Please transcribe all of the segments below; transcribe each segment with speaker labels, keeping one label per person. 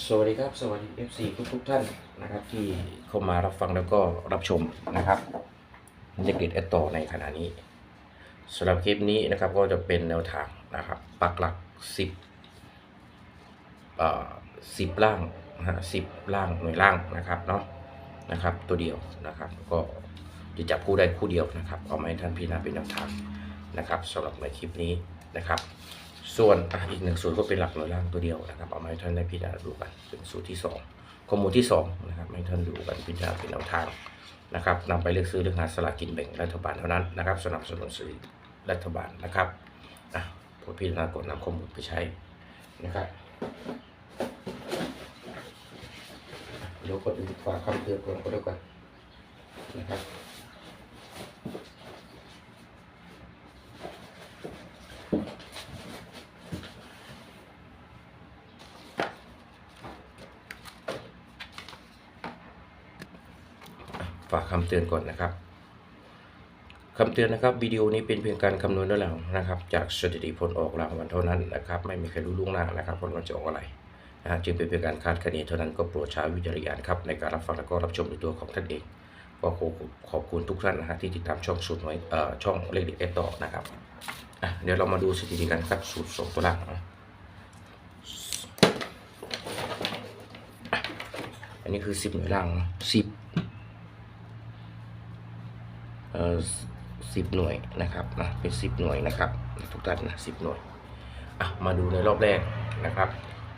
Speaker 1: สวัสดีครับ สวัสดี FC ทุกทุกท่านนะครับที่เข้ามารับฟังแล้วก็รับชมนะครับเด็กเด็ดแอดต่อในขณะนี้สำหรับคลิปนี้นะครับก็จะเป็นแนวทางนะครับ ปักหลัก 10เอ่อ10 ล่างนะฮะ10ล่างหน่วยล่างนะครับเนาะนะครับ ตัวเดียวนะครับ ก็จะจับคู่ได้คู่เดียวนะครับเอามาให้ท่านพี่นาเป็นแนวทางนะครับสำหรับในคลิปนี้นะครับ ส่วนออีกหนึ่งสูตรก็เป็นหลักหน่วยล่างตัวเดียวนะครับเอามาให้ท่านได้พิจารณาดูกันเป็นสูตรที่สองข้อมูลที่สองนะครับให้ท่านดูกันพิจารณาเป็นแนวทางนะครับนำไปเลือกซื้อเลือกหาสลากกินแบ่งรัฐบาลเท่านั้นนะครับ สนับสนุนซื้อรัฐบาลนะครับอะพอพิจารณากดนำข้อมูลไปใช้นะครับเดี๋ยวก็ดูฝากคำเตือนก่อนก็แล้วกันนะครับ ฝากคำเตือนก่อนนะครับคำเตือนนะครับวิดีโอนี้เป็นเพียงการคำนวณด้านหลังนะครับ จากสถิติผลออกรางวัลเท่านั้นนะครับ ไม่มีใครรู้ล่วงหน้านะครับผลวันจะออกอะไรนะจึงเป็นเพียงการคาดคะเนเท่านั้นก็โปรดใช้วิจารณญาณครับในการรับฟังและก็รับชมในตัวของท่านเองก็ขอขอบคุณทุกท่านนะฮะที่ติดตามช่องสูตรน้อยเอ่อช่องเลขเด็กเอต่อนะครับอะเดี๋ยวเรามาดูสถิติกันครับสูตรสองตัวหล่างอันนี้คือสิบหน่วยล่างสิบ สิบหน่วยนะครับนะเป็นสิบหน่วยนะครับทุกท่านนะสิบหน่วยอะมาดูในรอบแรกนะครับ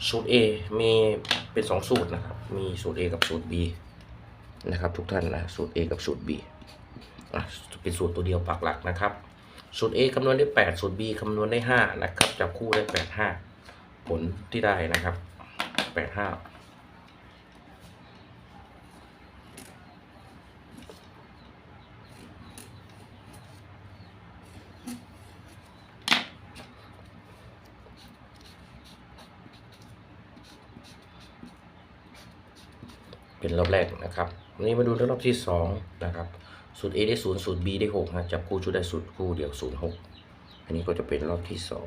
Speaker 1: สูตร A มีเป็นสองสูตรนะครับมีสูตร A กับสูตร B นะครับทุกท่านนะสูตร A กับสูตร B อะเป็นสูตรตัวเดียวปักหลักนะครับสูตร A คำนวณได้ 8 สูตร B คำนวณได้ 5 นะครับจับคู่ได้ 8 5 ผลที่ได้นะครับ 8 5 เป็นรอบแรกนะครับวันนี้มาดูรอบที่สองนะครับสูตร A ได้ศูนย์สูตร B ได้หกนะจับคู่ชุดได้สูตรคู่เดียวศูนย์หกอันนี้ก็จะเป็นรอบที่สอง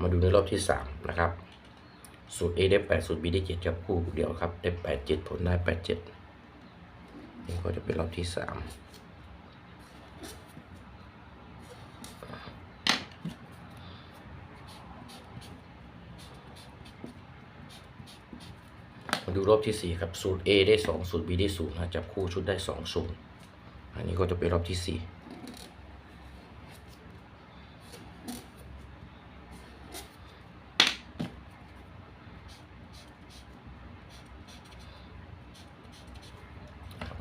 Speaker 1: มาดูในรอบที่สามนะครับ สูตร A ได้แปดสูตร B ได้เจ็ดจับคู่เดียวครับ ได้แปดเจ็ดผลได้แปดเจ็ด นี่ก็จะเป็นรอบที่สามดูรอบที่ 4 ครับ สูตร A ได้ 2 สูตร B ได้0นะจับคู่ชุดได้2ศูนย์อันนี้ก็จะเป็นรอบที่ 4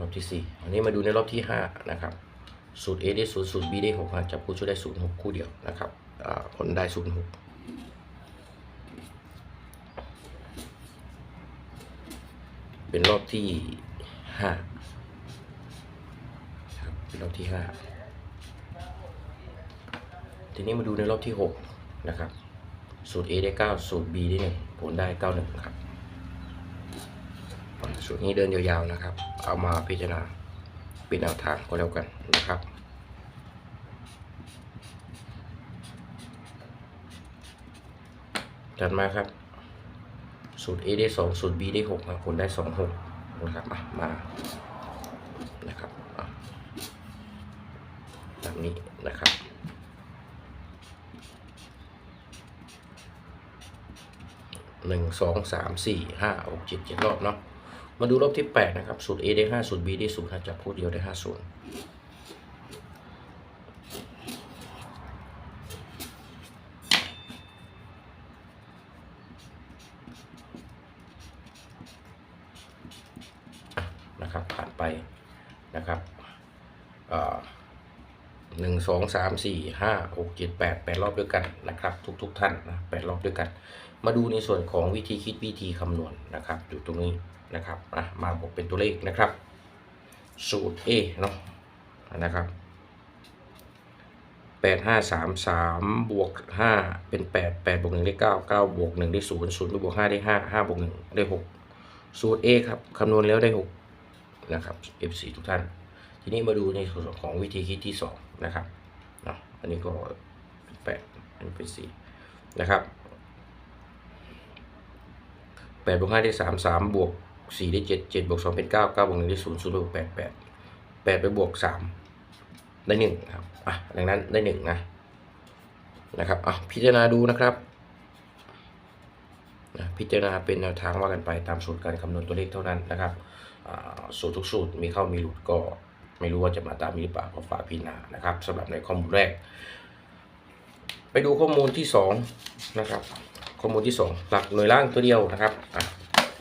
Speaker 1: รอบที่สี่อันนี้มาดูในรอบที่ห้านะครับ สูตร A ได้ศูนย์สูตร B ได้หกนะจับคู่ชุดได้ศูนย์หกคู่เดียวนะครับผลได้ศูนย์หกเป็นรอบที่ห้าครับเป็นรอบที่ห้าทีนี้มาดูในรอบที่หกนะครับ สูตร A ได้เก้าสูตร B ได้หนึ่งผลได้เก้าหนึ่งครับ สูตรนี้เดินยาวๆนะครับ เอามาพิจารณาเป็นแนวทางก็แล้วกันนะครับถัดมาครับ สูตร A ได้สองสูตร B ได้หกนะผลได้สองหกนะครับอะมานะครับอะแบบนี้นะครับหนึ่งสองสามสี่ห้าหกเจ็ดเจ็ดรอบเนาะ มาดูรอบที่แปดนะครับ สูตร A ได้ห้าสูตร B ได้ศูนย์นะจับคู่เดียวได้ห้าศูนย์อะนะครับ ผ่านไปนะครับ หนึ่งสองสามสี่ห้าหกเจ็ดแปดแปดรอบด้วยกันนะครับ ทุกทุกๆท่านนะแปดรอบด้วยกัน มาดูในส่วนของวิธีคิดวิธีคำนวณนะครับ อยู่ตรงนี้นะครับอะมาบอกเป็นตัวเลขนะครับ สูตร A เนาะนะครับแปดห้าสามสามบวกห้าเป็นแปดแปดบวกหนึ่งได้เก้าเก้าบวกหนึ่งได้ศูนย์ศูนย์บวกห้าได้ห้าห้าบวกหนึ่งได้หกสูตร A ครับคำนวณแล้วได้หกนะครับ F4 ทุกท่าน ทีนี้มาดูในส่วนของวิธีคิดที่สองนะครับเนาะอันนี้ก็เป็นแปดอันนี้เป็นสี่นะครับแปดบวกห้าได้สามสามบวกสี่ได้เจ็ดเจ็ดบวกสองเป็นเก้าเก้าบวกหนึ่งได้ศูนย์ศูนย์บวกแปดแปดแปดไปบวกสามได้หนึ่งครับอะดังนั้นได้หนึ่งนะนะครับอะพิจารณาดูนะครับนะพิจารณาเป็นแนวทางว่ากันไปตามสูตรการคำนวณตัวเลขเท่านั้นนะครับสูตรทุกสูตรมีเข้ามีหลุดก็ ไม่รู้ว่าจะมาตามนี้หรือเปล่าก็ฝากพิจารณานะครับสำหรับในข้อมูลแรก ไปดูข้อมูลที่สองนะครับข้อมูลที่สองหลักหน่วยล่างตัวเดียวนะครับ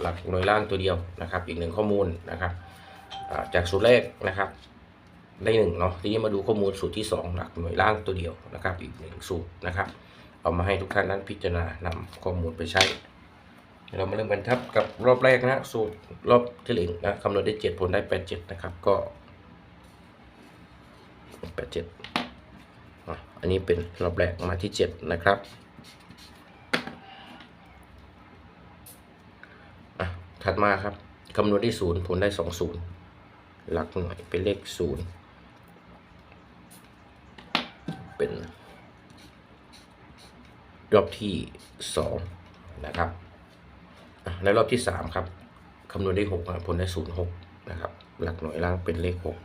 Speaker 1: หลักหน่วยล่างตัวเดียวนะครับ อีกหนึ่งข้อมูลนะครับจากสูตรแรกนะครับ ได้หนึ่งเนาะทีนี้มาดูข้อมูลสูตรที่สองหลักหน่วยล่างตัวเดียวนะครับ อีกหนึ่งสูตรนะครับ เอามาให้ทุกท่านนั้นพิจารณานำข้อมูลไปใช้เรามาเริ่มกันครับกับรอบแรกนะสูตรรอบที่หนึ่งนะคำนวณได้เจ็ดผลได้แปดเจ็ดนะครับ ก็ แปดเจ็ดอันนี้เป็นรอบแรกมาที่เจ็ดนะครับอะถัดมาครับคำนวณได้ศูนย์ผลได้สองศูนย์หลักหน่วยเป็นเลขศูนย์เป็นรอบที่สองนะครับในรอบที่สามครับคำนวณได้หกผลได้ศูนย์หกนะครับ หลักหน่วยล่างเป็นเลขหก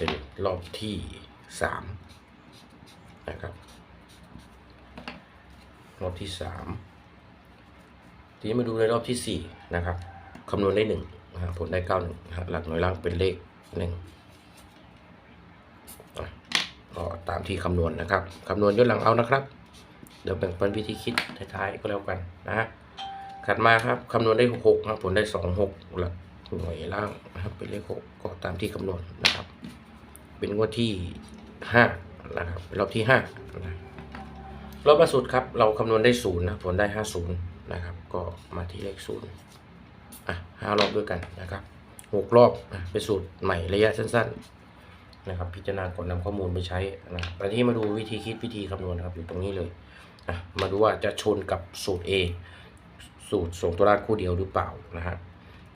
Speaker 1: เป็นรอบที่สามนะครับ รอบที่สามทีนี้มาดูในรอบที่สี่นะครับคำนวณได้หนึ่งนะผลได้เก้าหนึ่งนะครับหลักหน่วยล่างเป็นเลขหนึ่งก็ตามที่คำนวณนะครับคำนวณย้อนหลังเอานะครับ เดี๋ยวแบ่งปันวิธีคิดท้ายๆก็แล้วกันนะฮะถัดมาครับคำนวณได้หกครับผลได้สองหกหลักหน่วยล่างนะครับเป็นเลขหกก็ตามที่คำนวณนะครับ เป็นงวดที่ห้านะครับเป็นรอบที่ห้านะรอบล่าสุดครับ เราคำนวณได้ศูนย์นะผลได้ห้าศูนย์นะครับ ก็มาที่เลขศูนย์อะห้ารอบด้วยกันนะครับหกรอบนะเป็นสูตรใหม่ระยะสั้น ๆ นะครับ พิจารณาก่อนนำข้อมูลไปใช้นะตอนนี้มาดูวิธีคิดวิธีคำนวณครับอยู่ตรงนี้เลยอะมาดูว่าจะชนกับสูตร A สูตรส่งตัวรากคู่เดียวหรือเปล่านะฮะ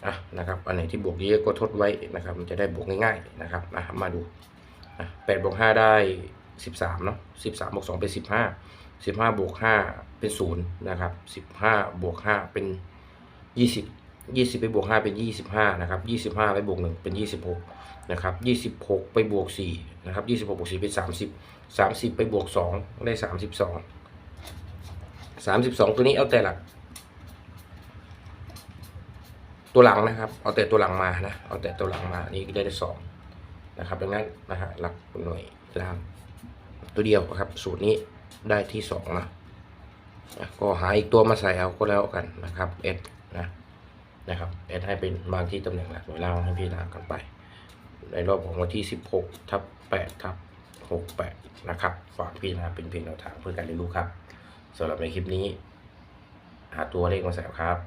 Speaker 1: อะนะครับ อันไหนที่บวกเยอะก็ทดไว้นะครับ มันจะได้บวกง่ายๆนะครับอะมาดู แปดบวกห้าได้สิบสามเนาะสิบสามบวกสองเป็นสิบห้าสิบห้าบวกห้าเป็นศูนย์นะครับสิบห้าบวกห้าเป็นยี่สิบยี่สิบไปบวกห้าเป็นยี่สิบห้านะครับยี่สิบห้าไปบวกหนึ่งเป็นยี่สิบหกนะครับยี่สิบหกไปบวกสี่นะครับยี่สิบหกบวกสี่เป็นสามสิบสามสิบไปบวกสองได้สามสิบสองสามสิบสองตัวนี้เอาแต่หลัก ตัวหลังนะครับ เอาแต่ตัวหลังมานะ เอาแต่ตัวหลังมา นี่ได้ได้สอง นะครับ ดังนั้นนะฮะหลักหน่วยล่างตัวเดียวครับ สูตรนี้ได้ที่สองนะก็หาอีกตัวมาใส่เอาก็แล้วกันนะครับเอสนะนะครับเอสให้เป็นบางที่ตำแหน่งหลักหน่วยล่างให้พี่นากันไป ในรอบของวันที่สิบหกทับแปดทับหกแปดนะครับ ฝากพี่นาเป็นเพียงแนวทางเพื่อการเรียนรู้ครับสำหรับในคลิปนี้ หาตัวเลขมาใส่ครับ